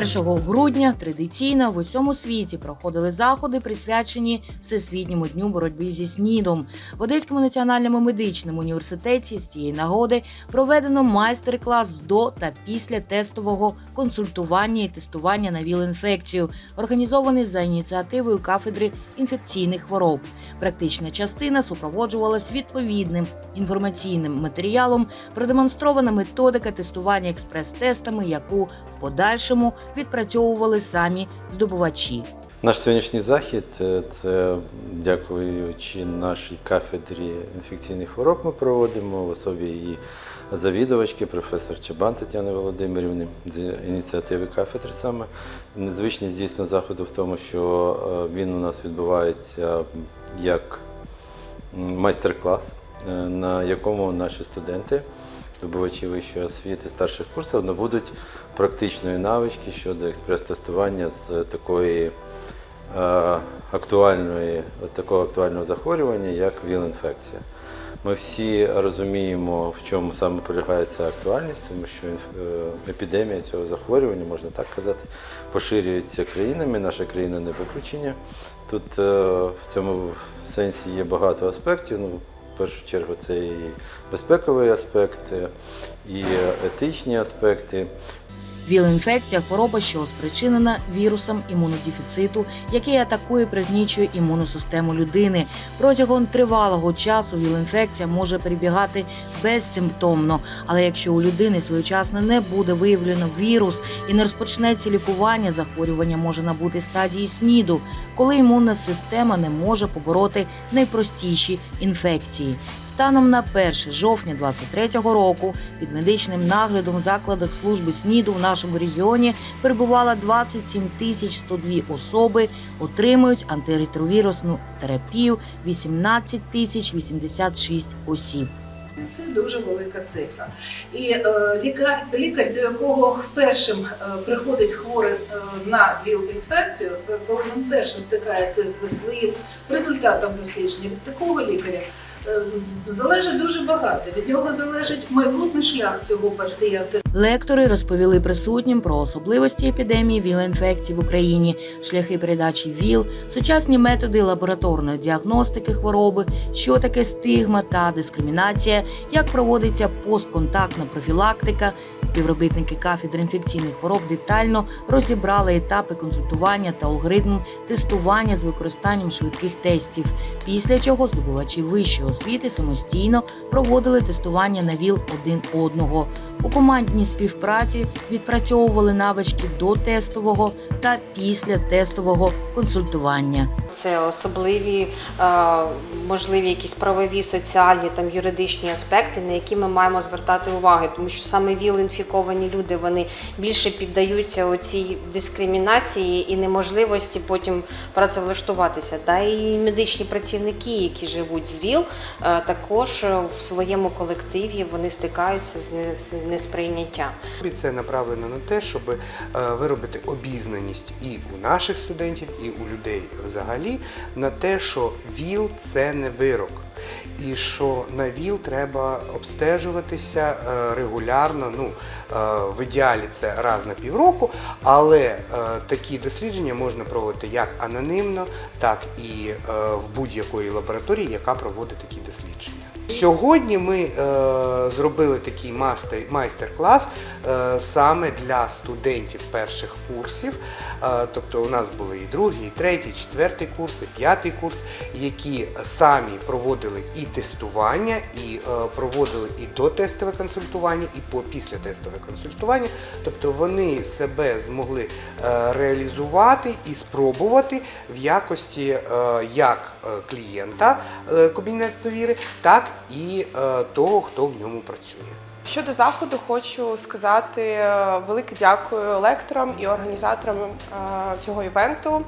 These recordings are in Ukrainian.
1 грудня традиційно в усьому світі проходили заходи, присвячені Всесвітньому дню боротьби зі СНІДом. В Одеському національному медичному університеті з цієї нагоди проведено майстер-клас до та після тестового консультування і тестування на ВІЛ-інфекцію, організований за ініціативою кафедри інфекційних хвороб. Практична частина супроводжувалась відповідним інформаційним матеріалом, продемонстрована методика тестування експрес-тестами, яку в подальшому відпрацьовували самі здобувачі. Наш сьогоднішній захід е, це дякуючи нашій кафедрі інфекційних хвороб ми проводимо в особі її завідувачки, професор Чабан Тетяни Володимирівни з ініціативи кафедри саме. Незвичність дійсно заходу в тому, що е, він у нас відбувається як майстер-клас, е, на якому наші студенти, здобувачі вищої освіти старших курсів набудуть практичної навички щодо експрес-тестування з такої е, актуальної, такого актуального захворювання, як ВІЛ-інфекція. Ми всі розуміємо, в чому саме полягає ця актуальність, тому що е, епідемія цього захворювання, можна так казати, поширюється країнами. Наша країна не виключення. Тут е, в цьому сенсі є багато аспектів. Ну, першу чергу це і безпековий аспект, е, і етичні аспекти. ВІЛ-інфекція хвороба, що спричинена вірусом імунодефіциту, який атакує пригнічує імунну систему людини. Протягом тривалого часу ВІЛ-інфекція може перебігати безсимптомно, але якщо у людини своєчасно не буде виявлено вірус і не розпочнеться лікування, захворювання може набути стадії СНІДу, коли імунна система не може побороти найпростіші інфекції. Станом на 1 жовтня 2023 року під медичним наглядом в закладах служби СНІДу в нашому регіоні перебувало 27 тисяч 102 особи, отримують антиретровірусну терапію 18 тисяч 86 осіб. Це дуже велика цифра. І е, лікар, лікар, до якого першим е, приходить хворий е, на ВІЛ-інфекцію, е, коли він перше стикається зі своїм результатом дослідження, від такого лікаря залежить дуже багато. Від нього залежить майбутній шлях цього пацієнта. Лектори розповіли присутнім про особливості епідемії ВІЛ-інфекцій в Україні, шляхи передачі ВІЛ, сучасні методи лабораторної діагностики хвороби, що таке стигма та дискримінація, як проводиться постконтактна профілактика. Співробітники кафедри інфекційних хвороб детально розібрали етапи консультування та алгоритм тестування з використанням швидких тестів. Після чого здобувачі вищої освіти самостійно проводили тестування на ВІЛ один одного. У командній співпраці відпрацьовували навички до тестового та після тестового консультування. Це особливі, е, можливі якісь правові, соціальні там юридичні аспекти, на які ми маємо звертати увагу, тому що саме ВІЛ-інфіковані люди вони більше піддаються оцій дискримінації і неможливості потім працевлаштуватися. Та і медичні працівники, які живуть з ВІЛ, е, також в своєму колективі вони стикаються з не- з Це направлено на те, щоб е, виробити обізнаність і у наших студентів, і у людей взагалі на те, що ВІЛ це не вирок. І що на ВІЛ треба обстежуватися е, регулярно. Ну е, в ідеалі це раз на півроку, але е, такі дослідження можна проводити як анонімно, так і в будь-якої лабораторії, яка проводить такі дослідження. Сьогодні ми е, зробили такий майстер-клас е, саме для студентів перших курсів. Е, тобто у нас були і другий, і третій, і четвертий курс, і п'ятий курс, які самі проводили і тестування, і е, проводили і дотестове консультування, і по післятестове консультування. Тобто вони себе змогли е, реалізувати і спробувати в якості е, як клієнта кабінету довіри, так і того, хто в ньому працює. Щодо заходу, хочу сказати велике дякую лекторам і організаторам цього івенту.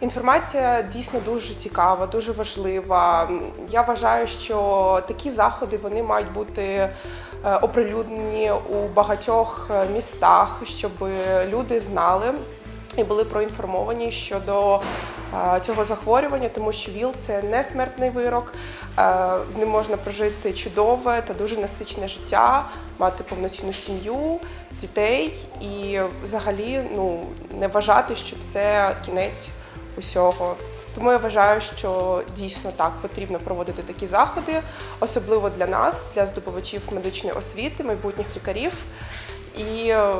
Інформація дійсно дуже цікава, дуже важлива. Я вважаю, що такі заходи вони мають бути е, оприлюднені у багатьох е, містах, щоб люди знали і були проінформовані щодо е, цього захворювання, тому що ВІЛ це не смертний вирок. З ним можна прожити чудове та дуже насичене життя, мати повноцінну сім'ю, дітей і взагалі ну, не вважати, що це кінець усього. Тому я вважаю, що дійсно так потрібно проводити такі заходи, особливо для нас, для здобувачів медичної освіти, майбутніх лікарів. І е,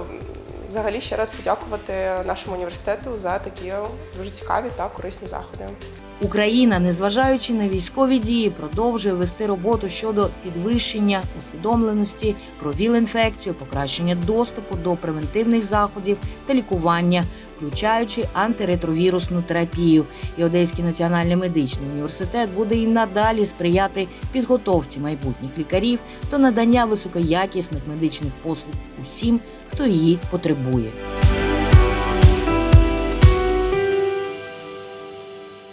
взагалі ще раз подякувати нашому університету за такі дуже цікаві та корисні заходи. Україна, незважаючи на військові дії, продовжує вести роботу щодо підвищення усвідомленості про ВІЛ-інфекцію, покращення доступу до превентивних заходів та лікування, включаючи антиретровірусну терапію. І Одеський національний медичний університет буде і надалі сприяти підготовці майбутніх лікарів до надання високоякісних медичних послуг усім, хто її потребує.